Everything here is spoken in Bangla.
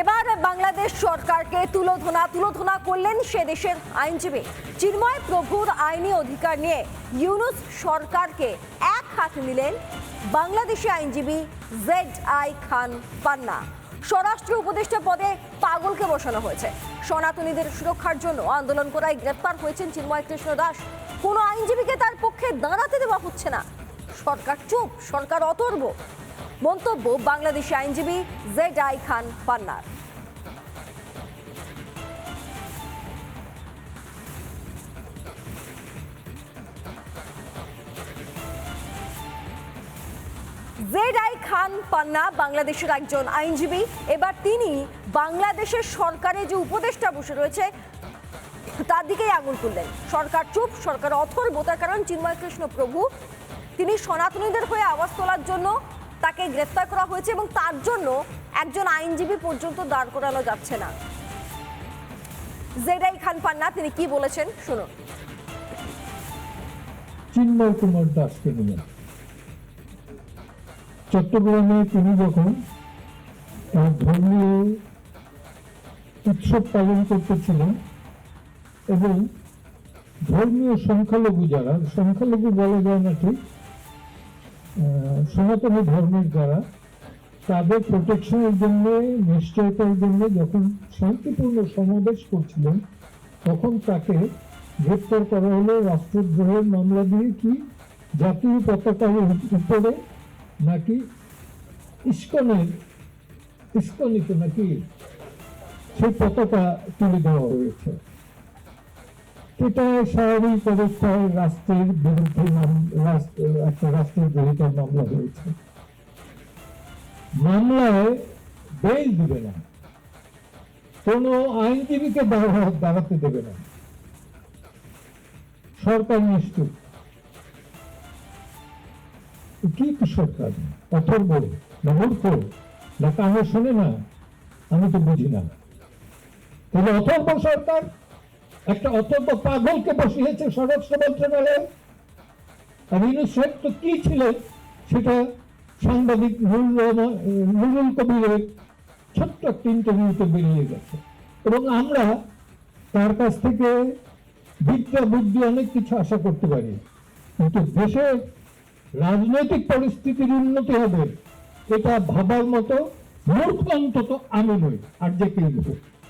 এবার বাংলাদেশ সরকারকে তুলোধনা তুলোধনা করলেন সে দেশের আইনজীবী। চিন্ময় প্রভুর আইনি অধিকার নিয়ে ইউনুস সরকারকে এক হাত নিলেন বাংলাদেশি আইনজীবী জেড আই খান পান্না। স্বরাষ্ট্র উপদেষ্টা পদে পাগলকে বসানো হয়েছে। সনাতনীদের সুরক্ষার জন্য আন্দোলন করায় গ্রেপ্তার হয়েছেন চিন্ময় কৃষ্ণ দাস। কোনো আইনজীবীকে তার পক্ষে দাঁড়াতে দেওয়া হচ্ছে না। সরকার চুপ, সরকার অতর্ব। মন্তব্য বাংলাদেশি আইনজীবী জেড আই খান পান্নার। জেড আই খান পান্না বাংলাদেশের একজন আইনজীবী। এবার তিনি বাংলাদেশের সরকারে যে উপদেষ্টা বসে রয়েছে, তার দিকেই আঙুল তুললেন। সরকার চুপ, সরকার অথর্ব, তার কারণ চিন্ময় কৃষ্ণ প্রভু। তিনি সনাতনীদের হয়ে আওয়াজ তোলার জন্য তাকে গ্রেফতার করা হয়েছে এবং তার জন্য একজন আইনজীবী পর্যন্ত দাঁড় করানো যাচ্ছে না। জেডাই খান পান্না, তিনি কি বলেছেন? শুনুন। চিন্ময় কুমার দাসকে নিয়ে। চট্টগ্রামে তিনি যখন তার ধর্মীয় উৎসব পালন করতেছিলেন এবং ধর্মীয় সংখ্যালঘু যারা, সংখ্যালঘু বলা যায় না ঠিক সনাতনী ধর্মের যারা, তাদের প্রোটেকশনের জন্য, নিশ্চয়তার জন্য যখন শান্তিপূর্ণ সমাবেশ করছিলেন, তখন তাকে গ্রেপ্তার করা হলো। রাষ্ট্রদ্রোহের মামলা দিয়ে কি জাতীয় পতাকার উপরে নাকি ইস্কনের, ইস্কনিতে নাকি সেই পতাকা তুলে দেওয়া হয়েছে। এটা স্বাভাবিক অবস্থায় রাষ্ট্রের বিরুদ্ধে একটা রাষ্ট্রের বিরুদ্ধে মামলা হয়েছে। মামলায় বেল দিবে না। কোনো আইনজীবীকে দাঁড়াতে দেবে না। সরকার নিশ্চুপ কি সরকার? অথর্ব না মূর্খ না কানে শোনে না, আমি তো বুঝি না। তাহলে অথর্ব সরকার একটা অথর্ব পাগলকে বসিয়েছে স্বরাষ্ট্র মন্ত্রণালয়ে আর ইউনুস সাহেব তো কি ছিলেন সেটা সাংবাদিক নুরুল কবিরের ছোট্ট একটা ইন্টারভিউতে বেরিয়ে গেছে। এবং আমরা তার কাছ থেকে বিদ্যা, বুদ্ধি অনেক কিছু আশা করতে পারি। কিন্তু দেশের রাজনৈতিক পরিস্থিতির উন্নতি হবে, এটা ভাবার মতো মূর্খ অন্তত আমি নই, আর যে কেউ